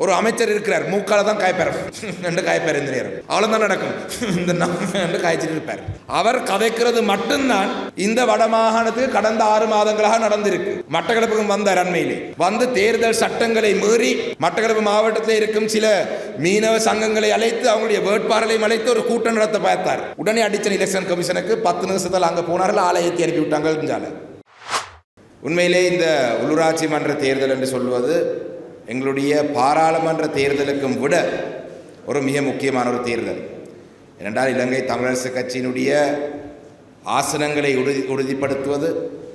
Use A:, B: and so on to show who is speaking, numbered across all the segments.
A: ஒரு அமைச்சர் இருக்கிறார். மூக்கால தான் காய்ப்பார். என்று காய்ப்பார் இந்த நேரம். அவ்வளவுதான் நடக்கும். இந்த நா- என்று காய்ச்சிட்டு இருப்பார். அவர் கதைக்கிறது மட்டும்தான். இந்த வடமாகாணத்துக்கு கடந்த ஆறு மாதங்களாக நடந்திருக்கு. மட்டக்களப்புக்கு வந்தார் அண்மையிலே. வந்து தேர்தல் சட்டங்களை மீறி மட்டக்களப்பு மாவட்டத்தில் இருக்கும் சில மீனவ சங்கங்களை அழைத்து அவங்களுடைய வேட்பாளர்களையும் அழைத்து ஒரு கூட்டம் நடத்த பார்த்தார். உடனே அடிச்சன் எலெக்ஷன் கமிஷனுக்கு பத்து நிமிஷத்தில் அங்கே போனார்கள். ஆலயத்தை ஏற்றி அனுப்பி விட்டாங்க உண்மையிலே இந்த உள்ளூராட்சி மன்ற தேர்தல் என்று சொல்வது எங்களுடைய பாராளுமன்ற தேர்தலுக்கும் விட ஒரு மிக முக்கியமான ஒரு தேர்தல். ஏனென்றால் இலங்கை தமிழரசு கட்சியினுடைய ஆசனங்களை உறுதி உறுதிப்படுத்துவது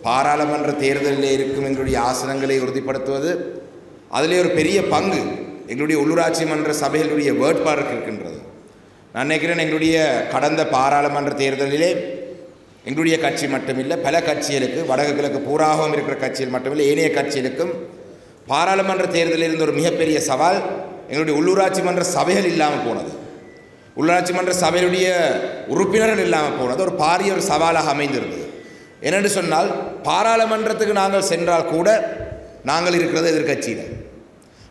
A: பாராளுமன்ற தேர்தலில் இருக்கும் எங்களுடைய ஆசனங்களை உறுதிப்படுத்துவது அதிலே ஒரு பெரிய பங்கு எங்களுடைய உள்ளூராட்சி மன்ற சபைகளுடைய வேட்பாளருக்கு இருக்கின்றது. நான் நினைக்கிறேன் எங்களுடைய கடந்த பாராளுமன்ற தேர்தலிலே எங்களுடைய கட்சி மட்டுமில்லை பல கட்சிகளுக்கு வடக்கு கிழக்கு பூராகவும் இருக்கிற கட்சியில் மட்டுமில்லை ஏனைய கட்சிகளுக்கும் பாராளுமன்ற தேர்தலில் இருந்த ஒரு மிகப்பெரிய சவால் எங்களுடைய உள்ளூராட்சி மன்ற சபைகள் இல்லாமல் போனது. உள்ளாட்சி மன்ற சபையுடைய உறுப்பினர்கள் இல்லாமல் போனது. ஒரு பாரிய ஒரு சவாலாக அமைந்திருந்தது. என்னென்று சொன்னால் பாராளுமன்றத்துக்கு நாங்கள் சென்றால் கூட நாங்கள் இருக்கிறது எதிர்க்கட்சியில்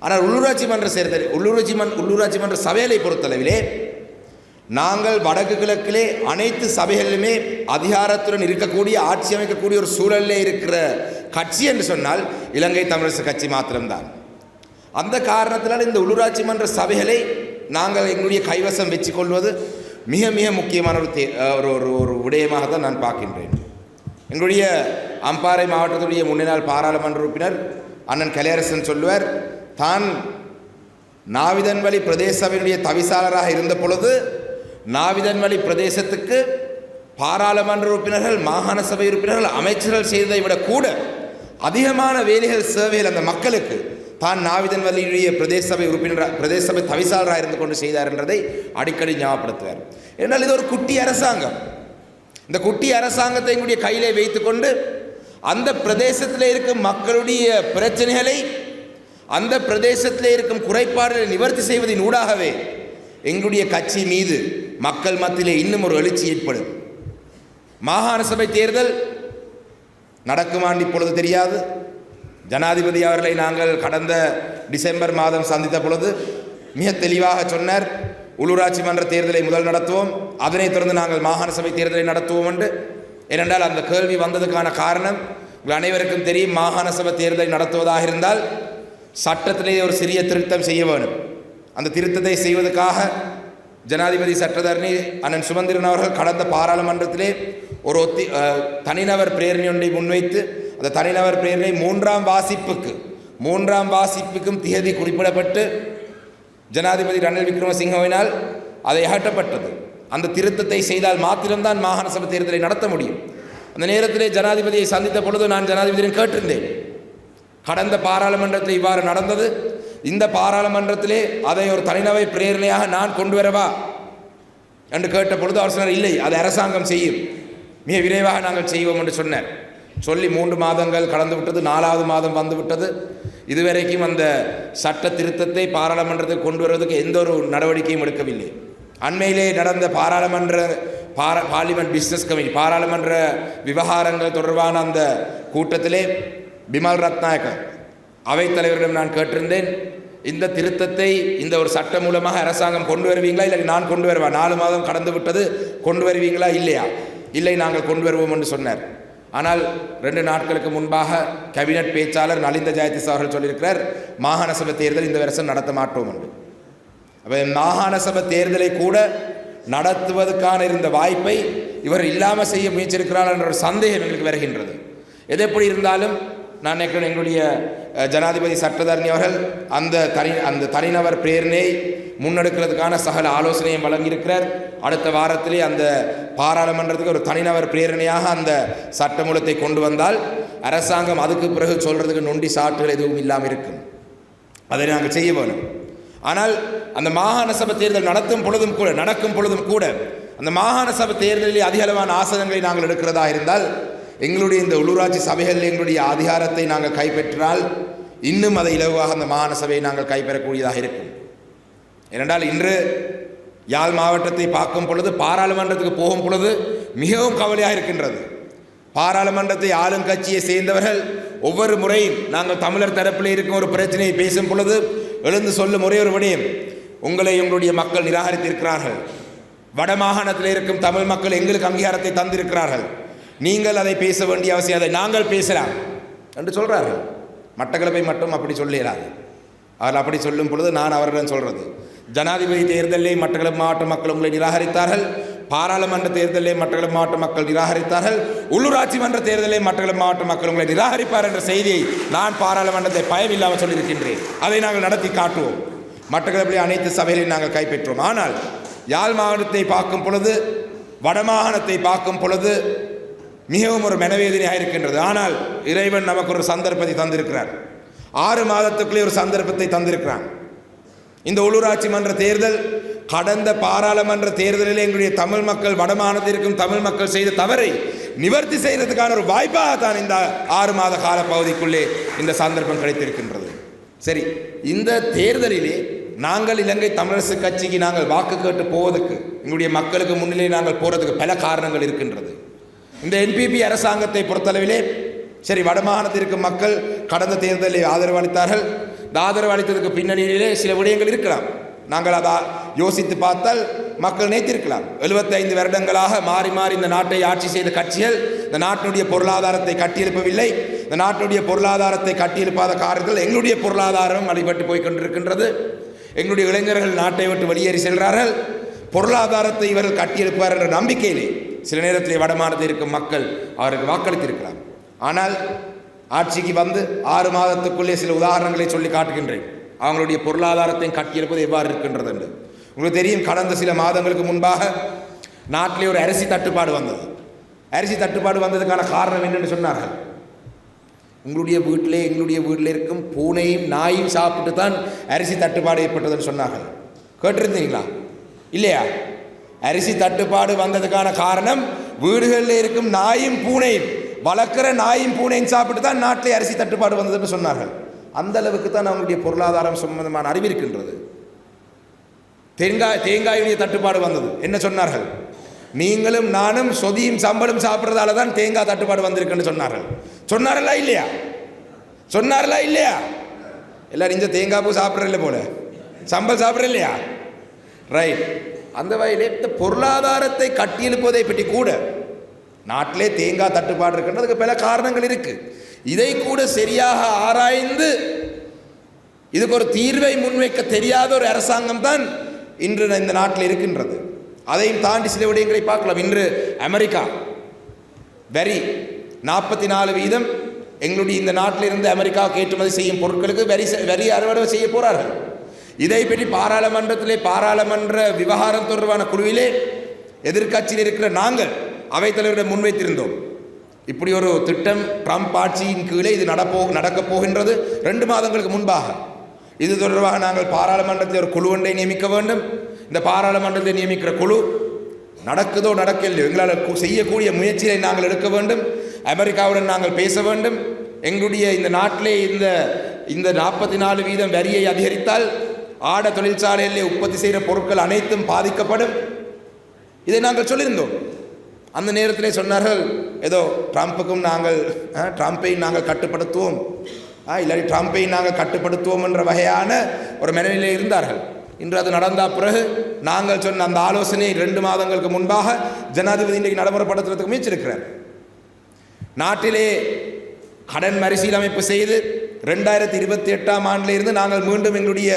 A: ஆனால் உள்ளூராட்சி மன்ற சேர்தல் உள்ளூராட்சி மன் உள்ளூராட்சி மன்ற சபைகளை பொறுத்தளவிலே நாங்கள் வடக்கு கிழக்கிலே அனைத்து சபைகளிலுமே அதிகாரத்துடன் இருக்கக்கூடிய ஆட்சி அமைக்கக்கூடிய ஒரு சூழலில் இருக்கிற கட்சி என்று சொன்னால் இலங்கை தமிழரசு கட்சி மாத்திரம்தான். அந்த காரணத்தினால் இந்த உள்ளூராட்சி மன்ற சபைகளை நாங்கள் எங்களுடைய கைவசம் வச்சுக்கொள்வது மிக மிக முக்கியமான ஒரு தே ஒரு ஒரு ஒரு விடயமாக தான் நான் பார்க்கின்றேன். எங்களுடைய அம்பாறை மாவட்டத்துடைய முன்னாள் பாராளுமன்ற உறுப்பினர் அண்ணன் கலையரசன் சொல்லுவார் தான் நாவிதன்வழி பிரதேச சபையினுடைய தவிசாளராக இருந்த பொழுது நாவிதன்வழி பிரதேசத்துக்கு பாராளுமன்ற உறுப்பினர்கள் மாகாண சபை உறுப்பினர்கள் அமைச்சர்கள் செய்ததை விட கூட அதிகமான வேலைகள் சேவைகள் அந்த மக்களுக்கு. தான் நாவிதன் வழியுடைய பிரதேச சபை உறுப்பினர் பிரதேச சபை தவிசாளராக இருந்து கொண்டு செய்தார் என்றதை அடிக்கடி ஞாபகப்படுத்துவார். ஏன்னால் இது ஒரு குட்டி அரசாங்கம். இந்த குட்டி அரசாங்கத்தை எங்களுடைய கையிலே வைத்துக்கொண்டு அந்த பிரதேசத்தில் இருக்கும் மக்களுடைய பிரச்சனைகளை அந்த பிரதேசத்தில் இருக்கும் குறைபாடுகளை நிவர்த்தி செய்வதின் ஊடாகவே எங்களுடைய கட்சி மீது மக்கள் மத்தியிலே இன்னும் ஒரு எழுச்சி ஏற்படும். மாகாண சபை தேர்தல் நடக்குமான்னு இப்பொழுது தெரியாது. ஜனாதிபதி அவர்களை நாங்கள் கடந்த டிசம்பர் மாதம் சந்தித்த பொழுது மிக தெளிவாக சொன்னார். உள்ளூராட்சி மன்ற தேர்தலை முதல் நடத்துவோம். அதனைத் தொடர்ந்து நாங்கள் மாகாண சபை தேர்தலை நடத்துவோம் என்று. ஏனென்றால் அந்த கேள்வி வந்ததுக்கான காரணம் உங்கள் அனைவருக்கும் தெரியும். மாகாண சபை தேர்தலை நடத்துவதாக இருந்தால் சட்டத்திலே ஒரு சிறிய திருத்தம் செய்ய வேணும் அந்த திருத்தத்தை செய்வதற்காக ஜனாதிபதி சட்டத்தரணி அண்ணன் சுமந்திரன் அவர்கள் கடந்த பாராளுமன்றத்திலே ஒரு ஒத்தி தனிநபர் பிரேரணை ஒன்றை முன்வைத்து அந்த தனிநபர் பிரேரணை மூன்றாம் வாசிப்புக்கு மூன்றாம் வாசிப்புக்கும் திகதி குறிப்பிடப்பட்டு ஜனாதிபதி ரணில் விக்ரமசிங்கவினால் அதை அகற்றப்பட்டது. அந்த திருத்தத்தை செய்தால் மாத்திரம்தான் மாகாண சபை தேர்தலை நடத்த முடியும். அந்த நேரத்திலே ஜனாதிபதியை சந்தித்த பொழுது நான் ஜனாதிபதியிடம் கேட்டிருந்தேன். கடந்த பாராளுமன்றத்தில் இவ்வாறு நடந்தது. இந்த பாராளுமன்றத்திலே அதை ஒரு தனிநபை பிரேரணையாக நான் கொண்டு வரவா என்று கேட்ட பொழுது அவர் சொன்னார் இல்லை அது அரசாங்கம் செய்யும். மிக விரைவாக நாங்கள் செய்வோம் என்று சொன்னார். சொல்லி மூன்று மாதங்கள் கடந்து விட்டது நாலாவது மாதம் வந்துவிட்டது இதுவரைக்கும் அந்த சட்ட திருத்தத்தை பாராளுமன்றத்தை கொண்டு வருவதற்கு எந்த ஒரு நடவடிக்கையும் எடுக்கவில்லை. அண்மையிலே நடந்த பாராளுமன்ற பாரா பார்லிமெண்ட் பிஸ்னஸ் கமிட்டி பாராளுமன்ற விவகாரங்கள் தொடர்பான அந்த கூட்டத்திலே பிமல் ரத்நாயக்க அவைத்தலைவரிடம் நான் கேட்டிருந்தேன் இந்த திருத்தத்தை இந்த ஒரு சட்டம் மூலமாக அரசாங்கம் கொண்டு வருவீங்களா இல்லை நான் கொண்டு வருவா நாலு மாதம் கடந்து விட்டது கொண்டு வருவீங்களா இல்லையா? இல்லை நாங்கள் கொண்டு வருவோம் என்று சொன்னார். ஆனால் ரெண்டு நாட்களுக்கு முன்பாக கேபினட் பேச்சாளர் நலிந்த ஜெயதிஸ் அவர்கள் சொல்லியிருக்கிறார் மாகாண சபை தேர்தல் இந்த வருஷம் நடத்த மாட்டோம் என்று. அப்போ மாகாண சபை தேர்தலை கூட நடத்துவதற்கான இருந்த வாய்ப்பை இவர் இல்லாமல் செய்ய முயற்சிருக்கிறார் என்ற ஒரு சந்தேகம் எங்களுக்கு வருகின்றது. எது எப்படி இருந்தாலும் நான் நினைக்கிறேன் எங்களுடைய ஜனாதிபதி சட்டத்தரணி அவர்கள் அந்த தனி அந்த தனிநபர் பிரேரணையை முன்னெடுக்கிறதுக்கான சகல ஆலோசனையும் வழங்கியிருக்கிறார். அடுத்த வாரத்திலே அந்த பாராளுமன்றத்துக்கு ஒரு தனிநபர் பிரேரணையாக அந்த சட்டமூலத்தை கொண்டு வந்தால் அரசாங்கம் அதுக்கு பிறகு சொல்கிறதுக்கு நொண்டி சாட்டுகள் எதுவும் இல்லாமல் இருக்கும். அதை நாங்கள் செய்ய வேணும். ஆனால் அந்த மாகாண சபை தேர்தல் நடத்தும் பொழுதும் கூட நடக்கும் பொழுதும் கூட அந்த மாகாண சபை தேர்தலில் அதிக அளவான ஆசனங்களை நாங்கள் எடுக்கிறதா இருந்தால் எங்களுடைய இந்த உள்ளூராட்சி சபைகளில் எங்களுடைய அதிகாரத்தை நாங்கள் கைப்பற்றினால் இன்னும் அதை இலகுவாக அந்த மாகாண சபையை நாங்கள் கைப்பெறக்கூடியதாக இருக்கும். ஏனென்றால் இன்று யாழ் மாவட்டத்தை பார்க்கும் பொழுது பாராளுமன்றத்துக்கு போகும் பொழுது மிகவும் கவலையாக இருக்கின்றது. பாராளுமன்றத்தை ஆளும் கட்சியை சேர்ந்தவர்கள் ஒவ்வொரு முறையும் நாங்கள் தமிழர் தரப்பில் இருக்கும் ஒரு பிரச்சனையை பேசும் பொழுது எழுந்து சொல்லும் ஒரே ஒரு விடயம் உங்களை உங்களுடைய மக்கள் நிராகரித்திருக்கிறார்கள். வடமாகாணத்தில் இருக்கும் தமிழ் மக்கள் எங்களுக்கு அங்கீகாரத்தை தந்திருக்கிறார்கள். நீங்கள் அதை பேச வேண்டிய அவசியம் அதை நாங்கள் பேசலாம். என்று சொல்கிறார்கள் மட்டக்களப்பை மட்டும் அப்படி சொல்லிடாது அவர் அப்படி சொல்லும் பொழுது நான் அவரிடம் சொல்கிறது ஜனாதிபதி தேர்தலிலே மட்டக்களப்பு மாவட்ட மக்கள் உங்களை நிராகரித்தார்கள். பாராளுமன்ற தேர்தலிலே மட்டக்களப்பு மாவட்ட மக்கள் நிராகரித்தார்கள். உள்ளூராட்சி மன்ற தேர்தலிலே மட்டக்களப்பு மாவட்ட மக்கள் உங்களை நிராகரிப்பார் என்ற செய்தியை நான் பாராளுமன்றத்தை பயமில்லாமல் சொல்லியிருக்கின்றேன். அதை நாங்கள் நடத்தி காட்டுவோம். மட்டக்களப்பிலே அனைத்து சபைகளையும் நாங்கள் கைப்பற்றுவோம். ஆனால் யாழ் மாவட்டத்தை பார்க்கும் பொழுது வடமாகாணத்தை பார்க்கும் பொழுது மிகவும் ஒரு மனவேதனையாக இருக்கின்றது. ஆனால் இறைவன் நமக்கு ஒரு சந்தர்ப்பத்தை தந்திருக்கிறார். ஆறு மாதத்துக்குள்ளே ஒரு சந்தர்ப்பத்தை தந்திருக்கிறான். இந்த உள்ளூராட்சி மன்ற தேர்தல் கடந்த பாராளுமன்ற தேர்தலில் எங்களுடைய தமிழ் மக்கள் வடமானத்திற்கும் தமிழ் மக்கள் செய்த தவறை நிவர்த்தி செய்கிறதுக்கான ஒரு வாய்ப்பாக தான் இந்த ஆறு மாத கால பகுதிக்குள்ளே இந்த சந்தர்ப்பம் கிடைத்திருக்கின்றது. சரி இந்த தேர்தலிலே நாங்கள் இலங்கை தமிழரசு கட்சிக்கு நாங்கள் வாக்கு கேட்டு போவதற்கு எங்களுடைய மக்களுக்கு முன்னிலை நாங்கள் போகிறதுக்கு பல காரணங்கள் இருக்கின்றது. இந்த என்பிபி அரசாங்கத்தை பொறுத்தளவிலே சரி வடமாகாணத்திற்கு மக்கள் கடந்த தேர்தலில் ஆதரவு அளித்தார்கள். இந்த ஆதரவு அளித்ததுக்கு பின்னணியிலே சில விடயங்கள் இருக்கலாம். நாங்கள் அதை யோசித்து பார்த்தால் மக்கள் நேத்திருக்கலாம் 75 வருடங்களாக மாறி மாறி இந்த நாட்டை ஆட்சி செய்த கட்சிகள் இந்த நாட்டினுடைய பொருளாதாரத்தை கட்டியெழுப்பவில்லை. இந்த நாட்டினுடைய பொருளாதாரத்தை கட்டியெழுப்பாத காரணத்தில் எங்களுடைய பொருளாதாரம் அடிபட்டு போய் கொண்டிருக்கின்றது. எங்களுடைய இளைஞர்கள் நாட்டை விட்டு வெளியேறி செல்கிறார்கள். பொருளாதாரத்தை இவர்கள் கட்டியெழுப்பார் என்ற நம்பிக்கையிலே சில நேரத்தில் வடமானத்தில் இருக்கும் மக்கள் அவருக்கு வாக்களித்திருக்கிறார் ஆனால் ஆட்சிக்கு வந்து ஆறு மாதத்துக்குள்ளே சில உதாரணங்களை சொல்லி காட்டுகின்றேன். அவங்களுடைய பொருளாதாரத்தையும் கட்டியெழுப்பது எவ்வாறு இருக்கின்றது என்று. உங்களுக்கு தெரியும் கடந்த சில மாதங்களுக்கு முன்பாக நாட்டிலே ஒரு அரிசி தட்டுப்பாடு வந்தது. அரிசி தட்டுப்பாடு வந்ததுக்கான காரணம் என்னென்னு சொன்னார்கள்? உங்களுடைய வீட்டிலே எங்களுடைய வீட்டில் இருக்கும் பூனையும் நாயும் சாப்பிட்டு தான் அரிசி தட்டுப்பாடு ஏற்பட்டதுன்னு சொன்னார்கள். கேட்டிருந்தீங்களா இல்லையா? அரிசி தட்டுப்பாடு வந்ததுக்கான காரணம் வீடுகளில் இருக்கும் நாயும் பூனையும். வளர்க்குற நாயும் பூனையும் சாப்பிட்டு தான் நாட்டில் அரிசி தட்டுப்பாடு வந்ததுன்னு சொன்னார்கள். அந்த அளவுக்கு தான் அவங்களுடைய பொருளாதாரம் சம்பந்தமான அறிவு இருக்கின்றது. தேங்காய் தேங்காயுடைய தட்டுப்பாடு வந்தது. என்ன சொன்னார்கள்? நீங்களும் நானும் சொதியும் சம்பளம் சாப்பிட்றதால தான் தேங்காய் தட்டுப்பாடு வந்திருக்குன்னு சொன்னார்கள். சொன்னார்களா இல்லையா? சொன்னார்களா இல்லையா? எல்லாரும் இந்த தேங்காய் பூ சாப்பிட்றதில்ல போல. சம்பல் சாப்பிட்ற இல்லையா ரைட் அந்த வகையிலே இந்த பொருளாதாரத்தை கட்டியெழுப்பதை பற்றி கூட நாட்டிலே தேங்காய் தட்டுப்பாடு இருக்கின்றதுக்கு பல காரணங்கள் இருக்கு. இதை கூட சரியாக ஆராய்ந்து இதுக்கு ஒரு தீர்வை முன்வைக்க தெரியாத ஒரு அரசாங்கம் தான் இன்று இந்த நாட்டில் இருக்கின்றது. அதையும் தாண்டி சில விடயங்களை பார்க்கலாம். இன்று அமெரிக்கா வரி நாற்பத்தி நாலு வீதம் எங்களுடைய இந்த நாட்டில் இருந்து அமெரிக்காவுக்கு ஏற்றுமதி செய்யும் பொருட்களுக்கு வரி வரி அறுவடை செய்ய போகிறார்கள் இதை பற்றி பாராளுமன்றத்திலே பாராளுமன்ற விவகாரம் தொடர்பான குழுவிலே எதிர்க்கட்சியில் இருக்கிற நாங்கள் அவைத்தலைவரிடம் முன்வைத்திருந்தோம். இப்படி ஒரு திட்டம் ட்ரம்ப் ஆட்சியின் கீழே இது நடப்போ நடக்கப் போகின்றது ரெண்டு மாதங்களுக்கு முன்பாக. இது தொடர்பாக நாங்கள் பாராளுமன்றத்தில் ஒரு குழு ஒன்றை நியமிக்க வேண்டும். இந்த பாராளுமன்றத்தை நியமிக்கிற குழு நடக்குதோ நடக்கலையோ எங்களால் செய்யக்கூடிய முயற்சியை நாங்கள் எடுக்க வேண்டும். அமெரிக்காவுடன் நாங்கள் பேச வேண்டும். எங்களுடைய இந்த நாட்டிலே இந்த இந்த நாற்பத்தி நாலு வீதம் வரியை அதிகரித்தால் ஆட தொழிற்சாலையிலே உற்பத்தி செய்கிற பொருட்கள் அனைத்தும் பாதிக்கப்படும். இதை நாங்கள் சொல்லியிருந்தோம். அந்த நேரத்திலே சொன்னார்கள் ஏதோ ட்ரம்ப்புக்கும் நாங்கள் ட்ரம்ப்பை நாங்கள் கட்டுப்படுத்துவோம். ஆ, இல்லாட்டி ட்ரம்ப்பை நாங்கள் கட்டுப்படுத்துவோம் என்ற வகையான ஒரு மனநிலையில் இருந்தார்கள். இன்று அது நடந்த பிறகு நாங்கள் சொன்ன அந்த ஆலோசனை ரெண்டு மாதங்களுக்கு முன்பாக ஜனாதிபதி இன்றைக்கு நடைமுறைப்படுத்துறதுக்கு முயற்சிருக்கிறார் நாட்டிலே கடன் மறுசீலமைப்பு செய்து ரெண்டாயிரத்தி இருபத்தி எட்டாம் ஆண்டில் இருந்து நாங்கள் மீண்டும் எங்களுடைய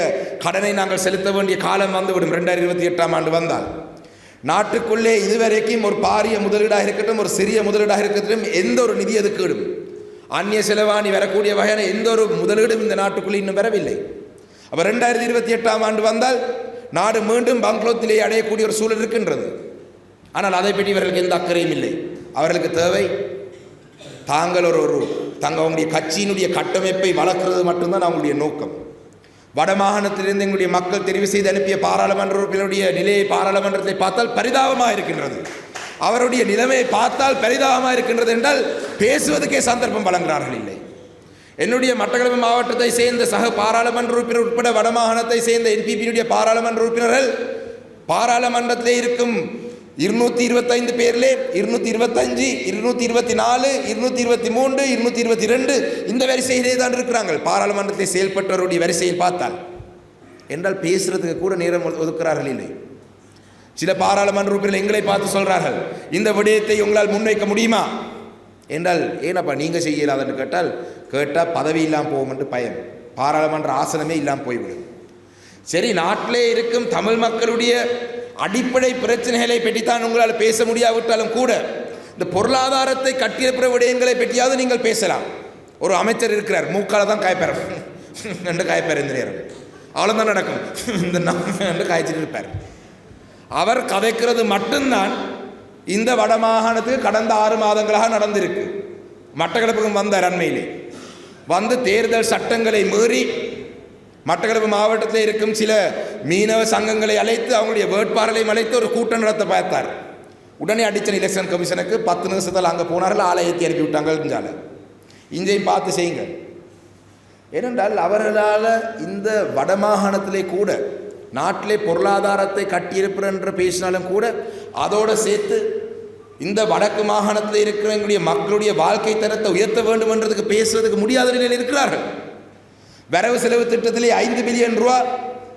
A: கடனை நாங்கள் செலுத்த வேண்டிய காலம் வந்துவிடும். ரெண்டாயிரத்தி இருபத்தி எட்டாம் ஆண்டு வந்தால். நாட்டுக்குள்ளே இதுவரைக்கும் ஒரு பாரிய முதலீடாக இருக்கட்டும் ஒரு சிறிய முதலீடாக இருக்கட்டும் எந்த ஒரு நிதி அதுக்கீடும். அந்நிய செலவாணி வரக்கூடிய வகையான எந்த ஒரு முதலீடும் இந்த நாட்டுக்குள்ளே இன்னும் வரவில்லை. அப்போ ரெண்டாயிரத்தி இருபத்தி எட்டாம் ஆண்டு வந்தால் நாடு மீண்டும் பங்களோத்திலே அடையக்கூடிய ஒரு சூழல் இருக்கின்றது. ஆனால் அதை பற்றி இவர்களுக்கு எந்த அக்கறையும் இல்லை. அவர்களுக்கு தேவை தாங்கள் ஒரு ஒரு தங்க அவங்களுடைய கட்சியினுடைய கட்டமைப்பை வளர்க்கிறது மட்டும்தான் அவங்களுடைய நோக்கம். வடமாகாணத்திலிருந்து எங்களுடைய மக்கள் தெரிவு செய்து அனுப்பிய பாராளுமன்ற உறுப்பினருடைய நிலையை பாராளுமன்றத்தை பார்த்தால் பரிதாபமாக இருக்கின்றது. அவருடைய நிலைமையை பார்த்தால் பரிதாபமாக இருக்கின்றது என்றால் பேசுவதற்கே சந்தர்ப்பம் வழங்குகிறார்கள் இல்லை. என்னுடைய மட்டக்களப்பு மாவட்டத்தை சேர்ந்த சக பாராளுமன்ற உறுப்பினர் உட்பட வடமாகாணத்தை சேர்ந்த என்பிபியினுடைய பாராளுமன்ற உறுப்பினர்கள் பாராளுமன்றத்திலே இருக்கும் இருநூத்தி இருபத்தைந்து பேர்லே இருநூத்தி இருபத்தஞ்சு இருநூத்தி இருபத்தி நாலு இருநூத்தி இருபத்தி மூன்று இருநூத்தி இருபத்தி ரெண்டு. இந்த வரிசையிலே தான் இருக்கிறாங்க பாராளுமன்றத்தை செயல்பட்டவருடைய வரிசையை பார்த்தால் என்றால் பேசுறதுக்கு கூட நேரம் ஒது- ஒதுக்குறார்கள் இல்லை. சில பாராளுமன்ற உறுப்பினர்கள் எங்களை பார்த்து சொல்றார்கள் இந்த விடயத்தை உங்களால் முன்வைக்க முடியுமா? என்றால் ஏனப்பா நீங்க செய்யலாதுன்னு கேட்டால் கேட்டால் பதவி இல்லாமல் போகும் என்று பயம் பாராளுமன்ற ஆசனமே இல்லாமல் போய்விடும். சரி நாட்டிலே இருக்கும் தமிழ் மக்களுடைய அடிப்படை பிரச்சனைகளை பற்றித்தான் உங்களால் பேச முடியாவிட்டாலும் கூட இந்த பொருளாதாரத்தை கட்டியிருக்கிற விடயங்களை பற்றியாவது நீங்கள் பேசலாம். ஒரு அமைச்சர் இருக்கிறார் மூக்கால தான் காய்ப்பார் ரெண்டு காய்ப்பார் இந்த நேரம். அவ்வளோதான் நடக்கும். இந்த நான் என்று காய்ச்சிட்டு இருப்பார். அவர் கதைக்கிறது மட்டும்தான் இந்த வடமாகாணத்துக்கு கடந்த ஆறு மாதங்களாக நடந்திருக்கு. மட்டக்களப்புக்கும் வந்தார் அண்மையிலே. வந்து தேர்தல் சட்டங்களை மீறி மட்டக்களப்பு மாவட்டத்தில் இருக்கும் சில மீனவ சங்கங்களை அழைத்து அவங்களுடைய வேட்பாளர்களையும் அழைத்து ஒரு கூட்டம் நடத்த பார்த்தார். உடனே அடிச்சன் எலெக்ஷன் கமிஷனுக்கு பத்து நிமிஷத்தில் அங்கே போனார்கள் ஆலயத்தை ஏற்றி அனுப்பி விட்டாங்கன்றால இங்கேயும் பார்த்து செய்யுங்க. ஏனென்றால் அவர்களால் இந்த வடமாகாணத்திலே கூட நாட்டிலே பொருளாதாரத்தை கட்டியிருப்பிற பேசினாலும் கூட அதோடு சேர்த்து இந்த வடக்கு மாகாணத்தில் இருக்கிறவங்களுடைய மக்களுடைய வாழ்க்கை தரத்தை உயர்த்த வேண்டும் என்றதுக்கு பேசுவதற்கு முடியாத நிலையில் இருக்கிறார்கள். வரவு செலவு திட்டத்திலே ஐந்து பில்லியன் ரூபா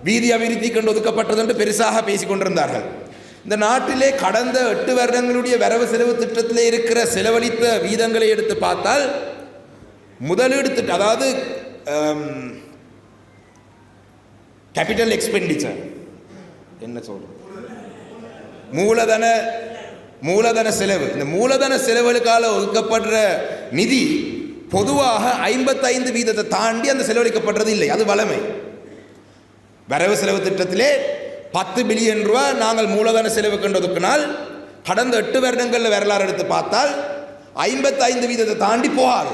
A: வீதி அபிவிருத்தி கண்டு ஒதுக்கப்பட்டது என்று பெருசாக பேசிக்கொண்டிருந்தார்கள் இந்த நாட்டிலே கடந்த எட்டு வருடங்களுடைய வரவு செலவு திட்டத்திலே இருக்கிற செலவழித்த வீதங்களை எடுத்து பார்த்தால் முதலீடு திட்டம் அதாவது கேபிட்டல் எக்ஸ்பெண்டிச்சர் என்ன சொல்றது? மூலதன மூலதன செலவு. இந்த மூலதன செலவுகளுக்காக ஒதுக்கப்படுற நிதி பொதுவாக ஐம்பத்தைந்து வீதத்தை தாண்டி அந்த செலவழிக்கப்படுறது இல்லை. அது வளமை. வரவு செலவு திட்டத்திலே பத்து பில்லியன் ரூபா நாங்கள் மூலதன செலவு கண்டதுக்குனால் கடந்த எட்டு வருடங்களில் வரலாறு எடுத்து பார்த்தால் ஐம்பத்தைந்து வீதத்தை தாண்டி போகாது.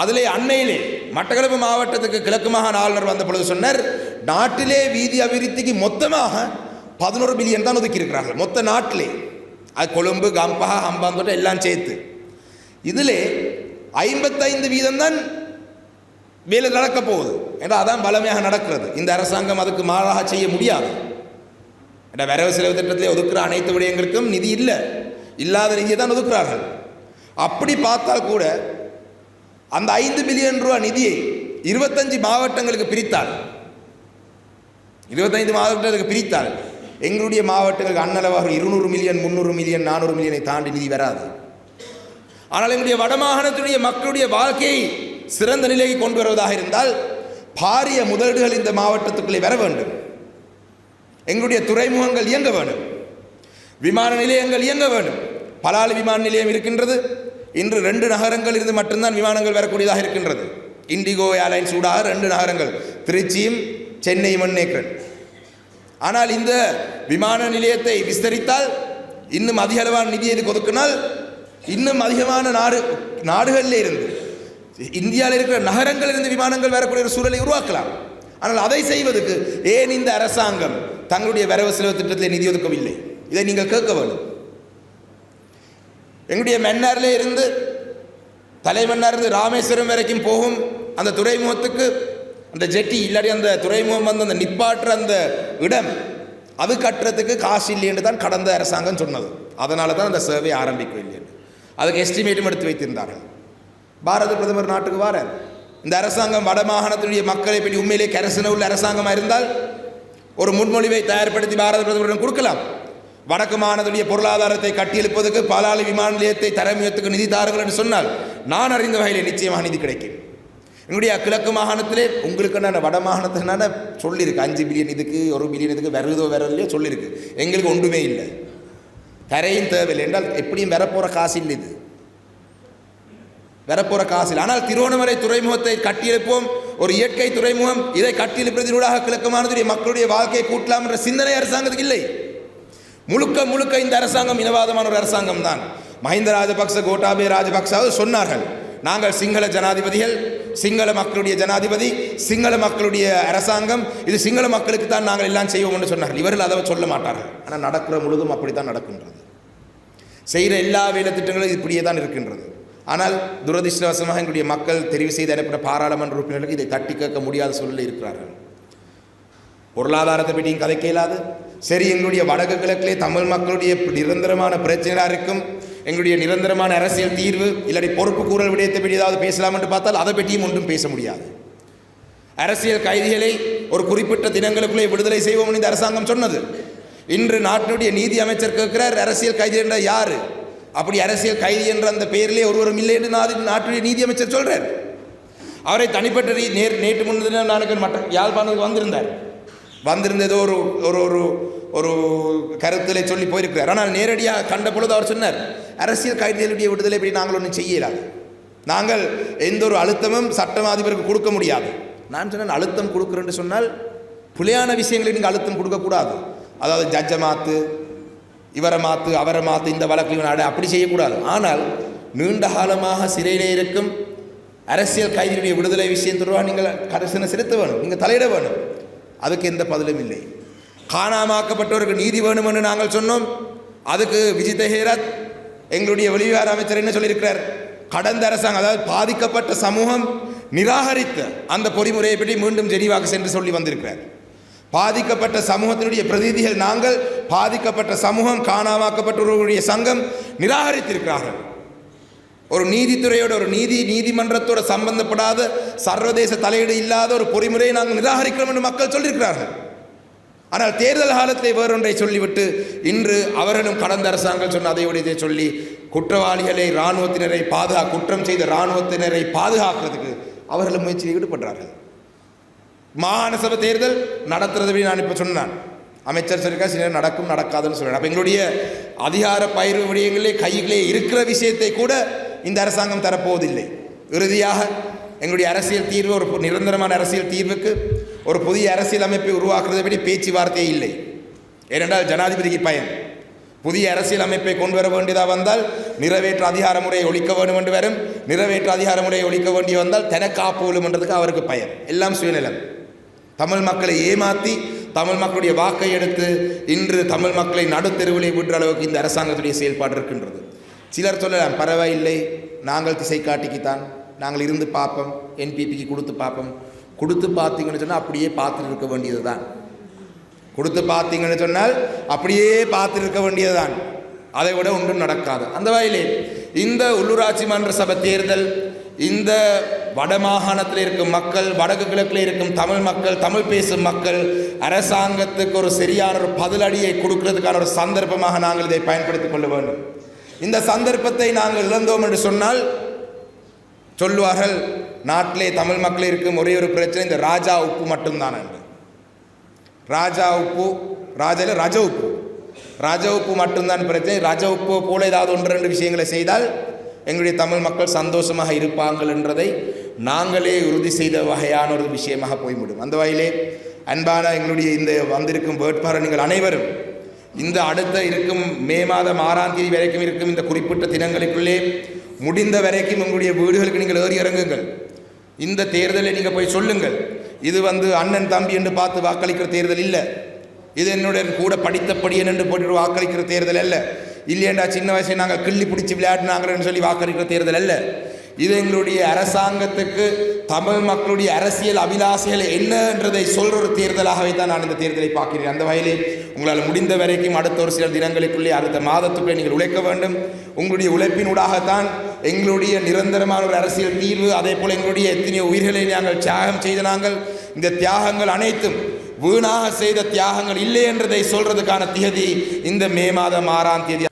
A: அதிலே அண்மையிலே மட்டக்களப்பு மாவட்டத்துக்கு கிழக்கு மாகாண ஆளுநர் வந்த பொழுது சொன்னார் நாட்டிலே வீதி அபிவிருத்திக்கு மொத்தமாக பதினோரு பில்லியன் தான் ஒதுக்கி இருக்கிறார்கள் மொத்த நாட்டிலே. அது கொழும்பு கம்பா ஹம்பாந்தோட்ட எல்லாம் சேர்த்து. இதிலே ஐம்பத்தைந்து வீதம் தான் வேலை நடக்க போகுது. ஏன்னா அதான் பலமையாக நடக்கிறது. இந்த அரசாங்கம் அதுக்கு மாறாக செய்ய முடியாது. ஏன்னா வரவு செலவு திட்டத்திலே ஒதுக்குற அனைத்து விடயங்களுக்கும் நிதி இல்லை. இல்லாத நிதியை தான் ஒதுக்குறார்கள். அப்படி பார்த்தால் கூட அந்த ஐந்து பில்லியன் ரூபா நிதியை இருபத்தஞ்சு மாவட்டங்களுக்கு பிரித்தார் இருபத்தைந்து மாவட்டங்களுக்கு பிரித்தார் எங்களுடைய மாவட்டங்களுக்கு அன்னளவாக இருநூறு மில்லியன் முந்நூறு மில்லியன் நானூறு மில்லியனை தாண்டி நிதி வராது. ஆனால் எங்களுடைய வடமாகாணத்தினுடைய மக்களுடைய வாழ்க்கையை சிறந்த நிலைக்கு கொண்டு வருவதாக இருந்தால் பாரிய முதலீடுகள் இந்த மாவட்டத்துக்குள்ளே வர வேண்டும். எங்களுடைய துறைமுகங்கள் இயங்க வேண்டும். விமான நிலையங்கள் இயங்க வேண்டும். பலாலி விமான நிலையம் இருக்கின்றது. இன்று ரெண்டு நகரங்கள் இருந்து மட்டும்தான் விமானங்கள் வரக்கூடியதாக இருக்கின்றது. இண்டிகோ ஏர்லைன்ஸ் ஊடாக ரெண்டு நகரங்கள் திருச்சியும் சென்னையும் மண்ணேக்கன் ஆனால் இந்த விமான நிலையத்தை விஸ்தரித்தால் இன்னும் அதிக அளவான நிதியை இதுக்கு ஒதுக்கினால் இன்னும் அதிகமான நாடு நாடுகளில் இருந்து. இந்தியாவில் இருக்கிற நகரங்களில் இருந்து விமானங்கள் வரக்கூடிய ஒரு சூழலை உருவாக்கலாம். ஆனால் அதை செய்வதற்கு ஏன் இந்த அரசாங்கம் தங்களுடைய வரவு செலவு திட்டத்தில் நிதி ஒதுக்கவில்லை? இதை நீங்கள் கேட்க வேண்டும். எங்களுடைய மன்னாரிலே இருந்து தலைமன்னார் இருந்து ராமேஸ்வரம் வரைக்கும் போகும் அந்த துறைமுகத்துக்கு அந்த ஜெட்டி இல்லாட்டி அந்த துறைமுகம் வந்து அந்த நிப்பாட்டுற அந்த இடம் அது கட்டுறதுக்கு காசு இல்லைன்னு தான் கடந்த அரசாங்கம் சொன்னது. அதனால தான் அந்த சேவை ஆரம்பிக்கவில்லை என்று. அதுக்கு எஸ்டிமேட்டும் எடுத்து வைத்திருந்தார்கள். பாரத பிரதமர் நாட்டுக்கு வாரார் இந்த அரசாங்கம் வடமாகாணத்துடைய மக்களை பற்றி உண்மையிலே கரசன உள்ள அரசாங்கமாக இருந்தால் ஒரு முன்மொழிவை தயார்படுத்தி பாரத பிரதமரிடம் கொடுக்கலாம். வடக்கு மாநிலத்துடைய பொருளாதாரத்தை கட்டியெழுப்பதற்கு பாலாளி விமான நிலையத்தை தரமியத்துக்கு நிதி தாருங்கள் என்று சொன்னால் நான் அறிந்த வகையில் நிச்சயமாக நிதி கிடைக்கும். எங்களுடைய கிழக்கு மாகாணத்திலே உங்களுக்கு நான் வட மாகாணத்தினால சொல்லியிருக்கு. அஞ்சு பில்லியன் இதுக்கு ஒரு பில்லியன் இதுக்கு வருதோ வரலையோ சொல்லியிருக்கு. எங்களுக்கு ஒன்றுமே இல்லை. தரையும் தேவையில்லை என்றால் எப்படியும் வரப்போகிற காசு இல்லை இது. வரப்போகிற காசு இல்லை ஆனால் திருவண்ணாமலை துறைமுகத்தை கட்டியெழுப்போம் ஒரு இயற்கை துறைமுகம். இதை கட்டியெழுப்பதனூடாக கிழக்கு மாநிலத்துடைய மக்களுடைய வாழ்க்கையை கூட்டலாம் என்ற சிந்தனை அரசாங்கத்துக்கு இல்லை. முழுக்க முழுக்க இந்த அரசாங்கம் இனவாதமான ஒரு அரசாங்கம் தான். மஹிந்த ராஜபக்ச கோட்டாபய ராஜபக்சாவது சொன்னார்கள். நாங்கள் சிங்கள ஜனாதிபதிகள். சிங்கள மக்களுடைய ஜனாதிபதி சிங்கள மக்களுடைய அரசாங்கம் இது சிங்கள மக்களுக்கு தான் நாங்கள் எல்லாம் செய்வோம் என்று சொன்னார்கள். இவர்கள் அதை சொல்ல மாட்டார்கள். ஆனால் நடக்கிற முழுதும் அப்படித்தான் நடக்கின்றது. செய்கிற எல்லா வேலை திட்டங்களும் இப்படியே தான் இருக்கின்றது. ஆனால் துரதிருஷ்டவசமாக எங்களுடைய மக்கள் தெரிவு செய்து அனுப்பின பாராளுமன்ற உறுப்பினர்களுக்கு இதை தட்டி கேட்க முடியாத சூழலில் இருக்கிறார்கள். பொருளாதாரத்தை பற்றியும் கதைக்க இயலாது. சரி எங்களுடைய வடக்கு கிழக்கிலே தமிழ் மக்களுடைய நிரந்தரமான பிரச்சனையாக இருக்கும். எங்களுடைய நிரந்தரமான அரசியல் தீர்வு இல்லாட்டி பொறுப்பு கூறல் விடயத்தை பற்றி ஏதாவது பேசலாம் என்று பார்த்தால் அதை பற்றியும் ஒன்றும் பேச முடியாது. அரசியல் கைதிகளை ஒரு குறிப்பிட்ட தினங்களுக்குள்ளே விடுதலை செய்வோம் இந்த அரசாங்கம் சொன்னது. இன்று நாட்டினுடைய நீதி அமைச்சர் கேட்கிறார் அரசியல் கைதி என்ற யார்? அப்படி அரசியல் கைதி என்ற அந்த பெயரிலே ஒருவரும் இல்லை என்று நான் நாட்டுடைய நீதி அமைச்சர் சொல்கிறார் அவரை தனிப்பட்ட நேர் நேற்று முன்தினம் நான் மற்ற யாழ்ப்பாணத்துக்கு வந்திருந்தார். வந்திருந்ததோ ஒரு ஒரு ஒரு ஒரு கருத்தில் சொல்லி போயிருக்கிறார். ஆனால் நேரடியாக கண்ட பொழுது அவர் சொன்னார் அரசியல் கைதிகளுடைய விடுதலை இப்படி நாங்கள் ஒன்றும் செய்யலாது. நாங்கள் எந்த ஒரு அழுத்தமும் சட்டம் அதிபருக்கு கொடுக்க முடியாது. நான் சொன்னேன் அழுத்தம் கொடுக்குறேன்னு சொன்னால் புலியான விஷயங்களை நீங்கள் அழுத்தம் கொடுக்கக்கூடாது. அதாவது ஜட்ஜை மாற்று இவரை மாற்று அவரை மாற்று இந்த வழக்கு நாடு அப்படி செய்யக்கூடாது. ஆனால் நீண்ட காலமாக சிறையிலே இருக்கும் அரசியல் கைதியுடைய விடுதலை விஷயம் தொடர்பாக நீங்கள் கரிசனை செலுத்த வேணும் நீங்கள் தலையிட வேணும். அதுக்கு எந்த பதிலும் இல்லை. காணாமாக்கப்பட்டவருக்கு நீதி வேணும் என்று நாங்கள் சொன்னோம். அதுக்கு விஜித ஹேரத் எங்களுடைய வெளிவிவகார அமைச்சர் என்ன சொல்லியிருக்கிறார்? கடந்த அரசாங்கம் அதாவது பாதிக்கப்பட்ட சமூகம் நிராகரித்த அந்த பொறிமுறையை பற்றி மீண்டும் ஜெனீவாக்கு சென்று சொல்லி வந்திருக்கிறார். பாதிக்கப்பட்ட சமூகத்தினுடைய பிரதிநிதிகள் நாங்கள் பாதிக்கப்பட்ட சமூகம் காணாமாக்கப்பட்டவர்களுடைய சங்கம் நிராகரித்திருக்கிறார்கள். ஒரு நீதித்துறையோட ஒரு நீதி நீதிமன்றத்தோட சம்பந்தப்படாத சர்வதேச தலையீடு இல்லாத ஒரு பொறிமுறையை நாங்கள் நிராகரிக்கிறோம் என்று மக்கள் சொல்லியிருக்கிறார்கள். ஆனால் தேர்தல் காலத்தை வேறொன்றை சொல்லிவிட்டு இன்று அவர்களும் கடந்த அரசாங்கம் சொன்ன அதையுடைய சொல்லி குற்றவாளிகளை இராணுவத்தினரை பாதுகா குற்றம் செய்த இராணுவத்தினரை பாதுகாக்கிறதுக்கு அவர்களும் முயற்சியில் ஈடுபடுறார்கள் மாகாண சபை தேர்தல் நடத்துறது நான் இப்போ சொன்னேன். அமைச்சர் சொல்லியிருக்கா சில நடக்கும் நடக்காதுன்னு சொல்கிறேன் அப்போ எங்களுடைய அதிகார பயிர் விடயங்களே கையிலே இருக்கிற விஷயத்தை கூட இந்த அரசாங்கம் தரப்போவதில்லை. இறுதியாக எங்களுடைய அரசியல் தீர்வு ஒரு நிரந்தரமான அரசியல் தீர்வுக்கு ஒரு புதிய அரசியல் அமைப்பை உருவாக்குறதை படி பேச்சுவார்த்தையே இல்லை. ஏனென்றால் ஜனாதிபதிக்கு பயன். புதிய அரசியல் அமைப்பை கொண்டு வர வேண்டியதாக வந்தால் நிறைவேற்ற அதிகார முறையை ஒழிக்க வேண்டும் என்று வரும். நிறைவேற்ற அதிகார முறையை ஒழிக்க வேண்டிய வந்தால் தனக்காப்பு என்றதுக்கு அவருக்கு பயன். எல்லாம் சுயநலம். தமிழ் மக்களை ஏமாற்றி தமிழ் மக்களுடைய வாக்கை எடுத்து இன்று தமிழ் மக்களை நடுத்தெருவிலே விடுற அளவுக்கு இந்த அரசாங்கத்துடைய செயல்பாடு இருக்கின்றது. சிலர் சொல்லலாம் பரவாயில்லை நாங்கள் திசை காட்டிக்குத்தான். நாங்கள் இருந்து பார்ப்போம் என்பிபிக்கு கொடுத்து பார்ப்போம் கொடுத்து பார்த்தீங்கன்னு சொன்னால் அப்படியே பார்த்துட்டு இருக்க வேண்டியது தான் கொடுத்து பார்த்தீங்கன்னு சொன்னால் அப்படியே பார்த்து இருக்க வேண்டியதுதான். அதை விட ஒன்றும் நடக்காது. அந்த வகையிலே இந்த உள்ளூராட்சி மன்ற சபை தேர்தல் இந்த வடமாகாணத்தில் இருக்கும் மக்கள் வடக்கு கிழக்கில் இருக்கும் தமிழ் மக்கள் தமிழ் பேசும் மக்கள் அரசாங்கத்துக்கு ஒரு சரியான ஒரு பதிலடியை கொடுக்கறதுக்கான ஒரு சந்தர்ப்பமாக நாங்கள் இதை பயன்படுத்திக் கொள்ள வேண்டும். இந்த சந்தர்ப்பத்தை நாங்கள் இழந்தோம் என்று சொன்னால் சொல்லுவார்கள் நாட்டிலே தமிழ் மக்கள் இருக்கும் ஒரே ஒரு பிரச்சனை இந்த ராஜா உப்பு மட்டும்தான் என்று. ராஜா உப்பு ராஜால ரஜ உப்பு. ரஜ உப்பு மட்டும்தான் பிரச்சனை. ரஜ உப்பு போல ஏதாவது ஒன்று ரெண்டு விஷயங்களை செய்தால் எங்களுடைய தமிழ் மக்கள் சந்தோஷமாக இருப்பாங்கள் என்றதை நாங்களே உறுதி செய்த வகையான ஒரு விஷயமாக போய்விடும். அந்த வகையிலே அன்பான எங்களுடைய இந்த வந்திருக்கும் வேட்பாளர் நீங்கள் அனைவரும் இந்த அடுத்த இருக்கும் மே மாதம் ஆறாம் தேதி வரைக்கும் இருக்கும் இந்த குறிப்பிட்ட தினங்களுக்குள்ளே முடிந்த வரைக்கும் உங்களுடைய வீடுகளுக்கு நீங்கள் ஏறி இறங்குங்கள். இந்த தேர்தலை நீங்கள் போய் சொல்லுங்கள். இது வந்து அண்ணன் தம்பி என்று பார்த்து வாக்களிக்கிற தேர்தல் இல்லை. இது என்னுடைய கூட படித்தபடியே என்று போட்டு வாக்களிக்கிற தேர்தல் அல்ல. இல்லையேண்டா சின்ன வயசில் நாங்கள் கிள்ளி பிடிச்சி விளையாடினாங்கன்னு சொல்லி வாக்களிக்கிற தேர்தல் அல்ல. இது எங்களுடைய அரசாங்கத்துக்கு தமிழ் மக்களுடைய அரசியல் அபிலாசைகள் என்னன்றதை சொல்ற ஒரு தேர்தலாகவே தான் நான் இந்த தேர்தலை பார்க்கிறேன். அந்த வகையிலே உங்களால் முடிந்த வரைக்கும் அடுத்த ஒரு சில தினங்களுக்குள்ளே அடுத்த மாதத்துக்குள்ளே நீங்கள் உழைக்க வேண்டும். உங்களுடைய உழைப்பினூடாகத்தான் எங்களுடைய நிரந்தரமான ஒரு அரசியல் தீர்வு அதே போல் எங்களுடைய எத்தனையோ உயிர்களை நாங்கள் தியாகம் செய்த நாங்கள் இந்த தியாகங்கள் அனைத்தும் வீணாக செய்த தியாகங்கள் இல்லை என்றதை சொல்றதுக்கான திகதி இந்த மே மாதம் ஆறாம் தேதி